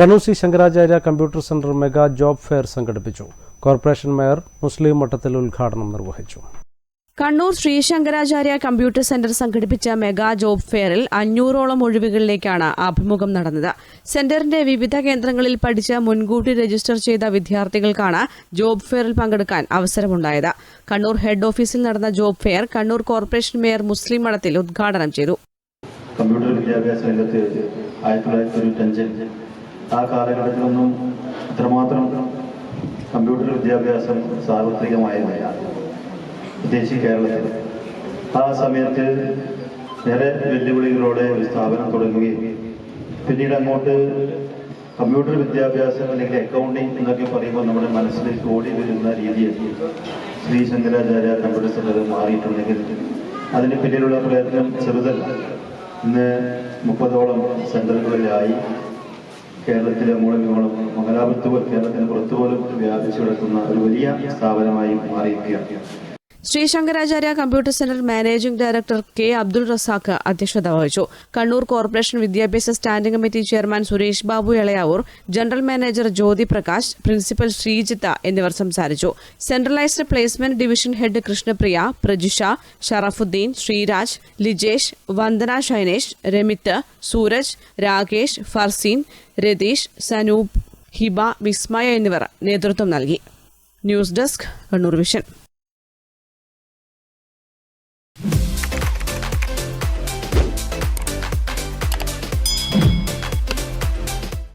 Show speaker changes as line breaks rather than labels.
Kannur Shri Shankaracharya computer centre mega job fair സംഘടിപ്പിച്ചു. Corporation mayor Muslim Mattathil ഉദ്ഘാടനം നിർവഹിച്ചു.
Kannur Shri Shankaracharya computer centre സംഘടിപ്പിച്ച മെഗാ ജോബ് ഫെയറിൽ അഞ്ഞൂറോളം ഒഴിവുകളിലേക്കാണ് അഭിമുഖം നടന്നത്. സെന്ററിന്റെ വിവിധ കേന്ദ്രങ്ങളിൽ പഠിച്ച് മുൻകൂട്ടി രജിസ്റ്റർ ചെയ്ത വിദ്യാർത്ഥികൾക്കാണ് ജോബ് ഫെയറിൽ പങ്കെടുക്കാൻ അവസരമുണ്ടായത്. കണ്ണൂർ ഹെഡ് ഓഫീസിൽ നടന്ന job fair Kannur corporation mayor Muslim Madathil ഉദ്ഘാടനം ചെയ്തു.
കമ്പ്യൂട്ടർ വിദ്യാഭ്യാസ രംഗത്ത് ആയിരത്തി തൊള്ളായിരത്തി തൊണ്ണൂറ്റഞ്ചിൽ ആ കാലഘട്ടത്തിലൊന്നും ഇത്രമാത്രം കമ്പ്യൂട്ടർ വിദ്യാഭ്യാസം സാർവത്രികമായിരുന്നില്ല. പ്രത്യേകിച്ച് കേരളത്തിൽ. ആ സമയത്ത് ഏറെ വെല്ലുവിളികളോടെ ഒരു സ്ഥാപനം തുടങ്ങുകയും പിന്നീട് അങ്ങോട്ട് കമ്പ്യൂട്ടർ വിദ്യാഭ്യാസം അല്ലെങ്കിൽ അക്കൗണ്ടിങ് എന്നൊക്കെ പറയുമ്പോൾ നമ്മുടെ മനസ്സിലേക്ക് ഓടി വരുന്ന രീതിയിൽ ശ്രീ ശങ്കരാചാര്യ കമ്പ്യൂട്ടർ സെന്റർ മാറിയിട്ടുണ്ടെങ്കിൽ അതിന് പിന്നിലുള്ള പ്രയത്നം ചെറുതല്ല. ഇന്ന് മുപ്പതോളം സെന്ററുകളിലായി കേരളത്തിലെ മൂലങ്ങളും മംഗലാപുരത്ത് കേരളത്തിന് പുറത്തു പോലും വ്യാപിച്ചു കിടക്കുന്ന ഒരു വലിയ സ്ഥാപനമായി മാറിയിരിക്കുകയാണ്.
Shri Shankaracharya computer centre managing director K Abdul Razak അധ്യക്ഷത വഹിച്ചു. കണ്ണൂർ കോർപ്പറേഷൻ വിദ്യാഭ്യാസ standing committee chairman Suresh Babu Elayavoor general manager Jyothi Prakash principal Sreejith എന്നിവർ സംസാരിച്ചു. Centralised placement division head Krishnapriya Prajisha Sharafuddin Sreeraj Lijesh Vandana Shainesh Ramith Sooraj Rakesh Farseen Ratheesh Sanoop Hiba Vismaya എന്നിവർ നേതൃത്വം നൽകി. News desk Kannur vision.